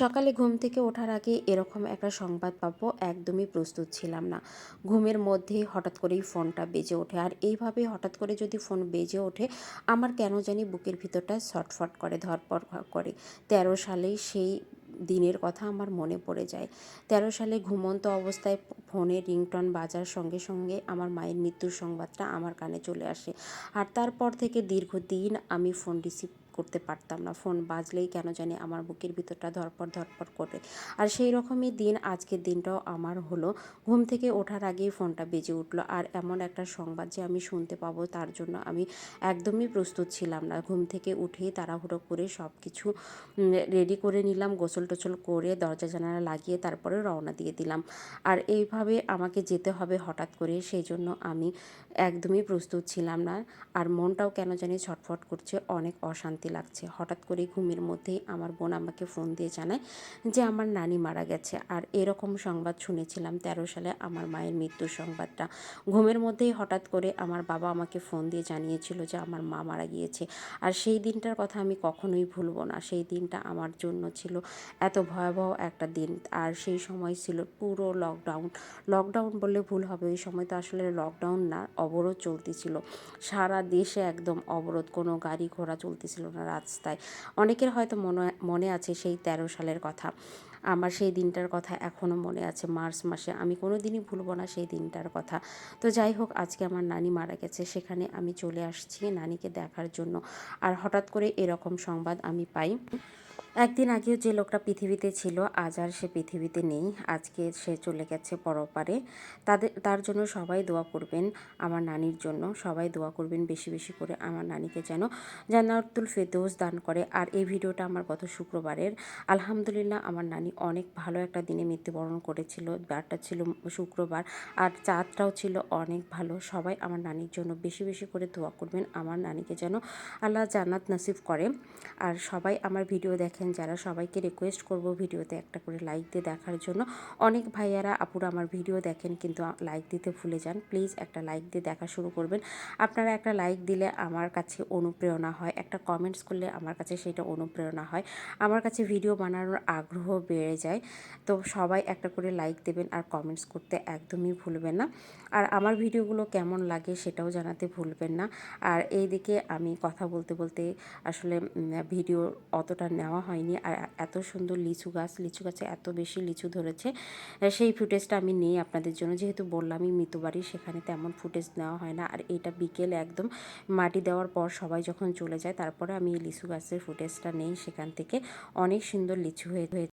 সকালে ঘুম থেকে ওঠার আগে এরকম একটা সংবাদ পাবো, একদমই প্রস্তুত ছিলাম না। ঘুমের মধ্যে হঠাৎ করেই ফোনটা বেজে ওঠে। আর এইভাবে হঠাৎ করে যদি ফোন বেজে ওঠে, আমার কেন জানি বুকের ভিতরটা ছটফট করে ধরপড় করে। তেরো সালেই সেই দিনের কথা আমার মনে পড়ে যায়। তেরো সালে ঘুমন্ত অবস্থায় ফোনে রিংটন বাজার সঙ্গে সঙ্গে আমার মায়ের মৃত্যুর সংবাদটা আমার কানে চলে আসে। আর তারপর থেকে দীর্ঘদিন আমি ফোন রিসিভ করতে পারতাম না। ফোন বাজলেই কেন জানি আমার বুকের ভিতরটা ধরপড় ধরপড় করে আর সেই রকমই দিন, আজকের দিনটাও আমার হলো। ঘুম থেকে ওঠার আগেই ফোনটা বেজে উঠল। আর এমন একটা সংবাদ যে আমি শুনতে পাবো, তার জন্য আমি একদমই প্রস্তুত ছিলাম না। ঘুম থেকে উঠেই তাড়াহুড়ো করে সব কিছু রেডি করে নিলাম, গোসল টোসল করে দরজা জানালা লাগিয়ে তারপরে রওনা দিয়ে দিলাম। আর এইভাবে আমাকে যেতে হবে হঠাৎ করে, সেই জন্য আমি একদমই প্রস্তুত ছিলাম না। আর মনটাও কেন জানি ছটফট করছে, অনেক অশান্তি লাগছে। হঠাৎ করে ঘুমের মধ্যেই আমার বোন আমাকে ফোন দিয়ে জানায় যে আমার নানি মারা গেছে। আর এরকম সংবাদ শুনেছিলাম তেরো সালে আমার মায়ের মৃত্যুর সংবাদটা। ঘুমের মধ্যেই হঠাৎ করে আমার বাবা আমাকে ফোন দিয়ে জানিয়েছিল যে আমার মা মারা গিয়েছে। আর সেই দিনটার কথা আমি কখনোই ভুলবো না। সেই দিনটা আমার জন্য ছিল এত ভয়াবহ একটা দিন। আর সেই সময় ছিল পুরো লকডাউন লকডাউন বললে ভুল হবে। ওই সময় তো আসলে লকডাউন না, অবরোধ চলতেছিল। সারা দেশে একদম অবরোধ। কোনো গাড়ি ঘোড়া চলতেছিল না রাস্তায়। অনেকের হয়তো মনে মনে আছে সেই তেরো সালের কথা। আমার সেই দিনটার কথা এখনও মনে আছে, মার্চ মাসে। আমি কোনো দিনই ভুলবো না সেই দিনটার কথা। তো যাই হোক, আজকে আমার নানি মারা গেছে। সেখানে আমি চলে আসছি নানিকে দেখার জন্য। আর হঠাৎ করে এরকম সংবাদ আমি পাই। একদিন আগেও যে লোকটা পৃথিবীতে ছিল, আজ আর সে পৃথিবীতে নেই। আজকে সে চলে গেছে পরপারে। তাদের, তার জন্য সবাই দোয়া করবেন আমার নানির জন্য। সবাই দোয়া করবেন বেশি বেশি করে আমার নানিকে যেন জান্নাতুল ফেরদৌস দান করে। আর এই ভিডিওটা আমার গত শুক্রবারের। আলহামদুলিল্লাহ, আমার নানি অনেক ভালো একটা দিনে মৃত্যুবরণ করেছিল। বারটা ছিল শুক্রবার। আর চাঁদটাও ছিল অনেক ভালো। সবাই আমার নানির জন্য বেশি বেশি করে দোয়া করবেন। আমার নানিকে যেন আল্লাহ জান্নাত নাসিব করে। আর সবাই আমার ভিডিও দেখেন দেখেন যারা সবাইকে রিকোয়েস্ট করব ভিডিওতে একটা করে লাইক দিয়ে দেখার জন্য। অনেক ভাইয়ারা, আপুরা আমার ভিডিও দেখেন কিন্তু লাইক দিতে ভুলে যান। প্লিজ একটা লাইক দিয়ে দেখা শুরু করবেন। আপনারা একটা লাইক দিলে আমার কাছে অনুপ্রেরণা হয়। একটা কমেন্টস করলে আমার কাছে সেটা অনুপ্রেরণা হয়। আমার কাছে ভিডিও বানানোর আগ্রহ বেড়ে যায়। তো সবাই একটা করে লাইক দেবেন আর কমেন্টস করতে একদমই ভুলবেন না। আর আমার ভিডিওগুলো কেমন লাগে সেটাও জানাতে ভুলবেন না। আর এই দিকে আমি কথা বলতে বলতে আসলে ভিডিও অতটা নেওয়া হয়নি। আর এত সুন্দর লিচু গাছ, লিচু গাছে এত বেশি লিচু ধরেছে। সেই ফুটেজটা আমি নেই আপনাদের জন্য। যেহেতু বললামই মৃতবাড়ি সেখানে তেমন ফুটেজ নেওয়া হয় না। আর এটা বিকেলে একদম মাটি দেওয়ার পর সবাই যখন চলে যায়, তারপরে আমি এই লিচু গাছের ফুটেজটা নেই। সেখান থেকে অনেক সুন্দর লিচু হয়ে